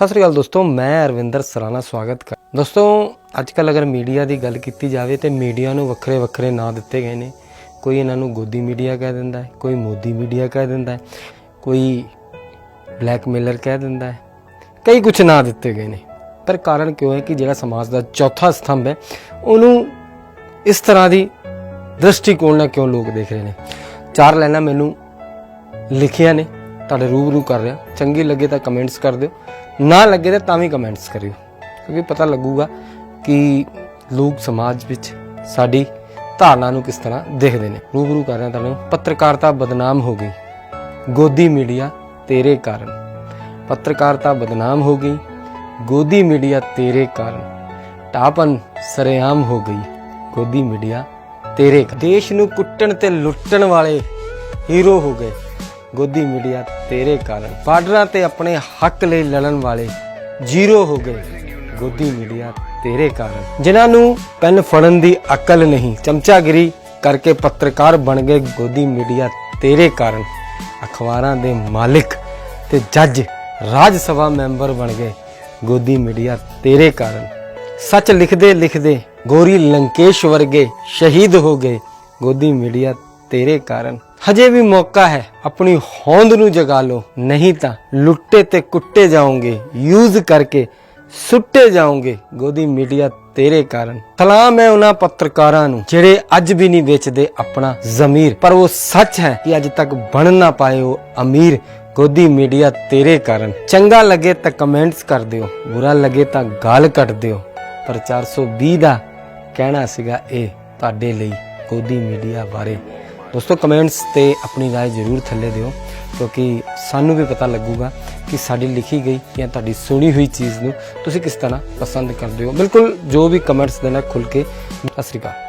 ਸਤਿ ਸ੍ਰੀ ਅਕਾਲ ਦੋਸਤੋ, ਮੈਂ ਅਰਵਿੰਦਰ ਸਰਾਣਾ, ਸਵਾਗਤ ਕਰ ਦੋਸਤੋ ਅੱਜ ਕੱਲ ਅਗਰ ਮੀਡੀਆ ਦੀ ਗੱਲ ਕੀਤੀ ਜਾਵੇ ਤੇ ਮੀਡੀਆ ਨੂੰ ਵੱਖਰੇ ਵੱਖਰੇ ਨਾਂ ਦਿੱਤੇ ਗਏ ਨੇ। ਕੋਈ ਇਹਨਾਂ ਨੂੰ ਗੋਦੀ ਮੀਡੀਆ ਕਹਿ ਦਿੰਦਾ ਹੈ, ਕੋਈ ਮੋਦੀ ਮੀਡੀਆ ਕਹਿ ਦਿੰਦਾ ਹੈ, ਕੋਈ ਬਲੈਕਮੇਲਰ ਕਹਿ ਦਿੰਦਾ ਹੈ, ਕਈ ਕੁਝ ਨਾਂ ਦਿੱਤੇ ਗਏ ਨੇ। ਪਰ ਕਾਰਨ ਕਿਉਂ ਹੈ ਕਿ ਜਿਹੜਾ ਸਮਾਜ ਦਾ ਚੌਥਾ ਸਤੰਭ ਹੈ, ਉਹਨੂੰ ਇਸ ਤਰ੍ਹਾਂ ਦੀ ਦ੍ਰਿਸ਼ਟੀਕੋਣ ਨਾਲ ਕਿਉਂ ਲੋਕ ਦੇਖ ਰਹੇ ਨੇ? ਚਾਰ ਲਾਈਨਾਂ ਮੈਨੂੰ ਲਿਖੀਆਂ ਨੇ। ਤੁਹਾਡੇ ਰੂਬਰੂ ਕਰ ਰਿਹਾ। ਚੰਗੀ ਲੱਗੇ ਤਾਂ ਕਮੈਂਟਸ ਕਰ ਦਿਓ। ਨਾ ਲੱਗੇ ਤਾਂ ਤਾਂ ਵੀ ਕਮੈਂਟਸ ਕਰਿਓ। ਕਿਉਂਕਿ ਪਤਾ ਲੱਗੂਗਾ ਕਿ ਲੋਕ ਸਮਾਜ ਵਿੱਚ ਸਾਡੀ ਧਾਰਨਾ ਨੂੰ ਕਿਸ ਤਰ੍ਹਾਂ ਦੇਖਦੇ ਨੇ। ਰੂਬਰੂ ਕਰ ਰਿਹਾ ਤੁਹਾਨੂੰ। ਪੱਤਰਕਾਰਤਾ ਬਦਨਾਮ ਹੋ ਗਈ। ਗੋਦੀ ਮੀਡੀਆ ਤੇਰੇ ਕਾਰਨ। ਪੱਤਰਕਾਰਤਾ ਬਦਨਾਮ ਹੋ ਗਈ। ਗੋਦੀ ਮੀਡੀਆ ਤੇਰੇ ਕਾਰਨ। ਟਾਪਨ ਸਰੇਆਮ ਹੋ ਗਈ। ਗੋਦੀ ਮੀਡੀਆ ਤੇਰੇ ਦੇਸ਼ ਨੂੰ ਕੁੱਟਣ ਤੇ ਲੁੱਟਣ ਵਾਲੇ ਹੀਰੋ ਹੋ ਗਏ। ਗੋਦੀ ਮੀਡੀਆ ਤੇਰੇ ਕਾਰਨ। ਬਾਰਡਰਾਂ ਤੇ ਆਪਣੇ ਹੱਕ ਲਈ ਲੜਨ ਵਾਲੇ ਜ਼ੀਰੋ ਹੋ ਗਏ। ਗੋਦੀ ਮੀਡੀਆ ਤੇਰੇ ਕਾਰਨ। ਜਿਨ੍ਹਾਂ ਨੂੰ ਪੈਨ ਫੜਨ ਦੀ ਅਕਲ ਨਹੀਂ, ਚਮਚਾਗਿਰੀ ਕਰਕੇ ਪੱਤਰਕਾਰ ਬਣ ਗਏ ਗੋਦੀ ਮੀਡੀਆ ਤੇਰੇ ਕਾਰਨ। ਅਖਬਾਰਾਂ ਦੇ ਮਾਲਿਕ ਤੇ ਜੱਜ, ਰਾਜ ਸਭਾ ਮੈਂਬਰ ਬਣ ਗਏ ਗੋਦੀ ਮੀਡੀਆ ਤੇਰੇ ਕਾਰਨ। ਸੱਚ ਲਿਖਦੇ ਲਿਖਦੇ ਗੋਰੀ ਲੰਕੇਸ਼ ਵਰਗੇ ਸ਼ਹੀਦ ਹੋ ਗਏ ਗੋਦੀ ਮੀਡੀਆ ਤੇਰੇ ਕਾਰਨ। ਹਜੇ ਵੀ ਮੌਕਾ ਹੈ, ਆਪਣੀ ਹੋਂਦ ਨੂੰ ਜਗਾ ਲਓ। ਨਹੀਂ ਤਾਂ ਲੁੱਟੇ ਤੇ ਕੁੱਟੇ ਜਾਓਗੇ, ਯੂਜ਼ ਕਰਕੇ ਸੁੱਟੇ ਜਾਓਗੇ। ਗੋਦੀ ਮੀਡੀਆ ਤੇਰੇ ਕਾਰਨ। ਸਲਾਮ ਹੈ ਉਹਨਾਂ ਪੱਤਰਕਾਰਾਂ ਨੂੰ, ਜਿਹੜੇ ਅੱਜ ਵੀ ਨਹੀਂ ਵੇਚਦੇ ਆਪਣਾ ਜ਼ਮੀਰ। ਪਰ ਉਹ ਸੱਚ ਹੈ ਕਿ ਅੱਜ ਤੱਕ ਬਣ ਨਾ ਪਾਏ ਉਹ ਅਮੀਰ। ਗੋਦੀ ਮੀਡੀਆ ਤੇਰੇ ਕਾਰਨ। ਚੰਗਾ ਲੱਗੇ ਤਾਂ ਕਮੈਂਟਸ ਕਰ ਦਿਓ, ਬੁਰਾ ਲੱਗੇ ਤਾਂ ਗਾਲ ਕੱਢ ਦਿਓ। ਪਰ 420 ਦਾ ਕਹਿਣਾ ਸੀਗਾ ਇਹ ਤੁਹਾਡੇ ਲਈ ਗੋਦੀ ਮੀਡੀਆ ਬਾਰੇ। ਦੋਸਤੋ ਕਮੈਂਟਸ ਤੇ ਆਪਣੀ رائے ਜ਼ਰੂਰ ਥੱਲੇ ਦਿਓ ਕਿਉਂਕਿ ਸਾਨੂੰ ਵੀ ਪਤਾ ਲੱਗੂਗਾ ਕਿ ਸਾਡੀ ਲਿਖੀ ਗਈ ਜਾਂ ਤੁਹਾਡੀ ਸੁਣੀ ਹੋਈ ਚੀਜ਼ ਨੂੰ ਤੁਸੀਂ ਕਿਸ ਤਰ੍ਹਾਂ ਪਸੰਦ ਕਰਦੇ ਹੋ ਬਿਲਕੁਲ ਜੋ ਵੀ ਕਮੈਂਟਸ ਦੇਣਾ ਖੁੱਲ ਕੇ ਸਤਿ ਸ਼੍ਰੀ ਅਕਾਲ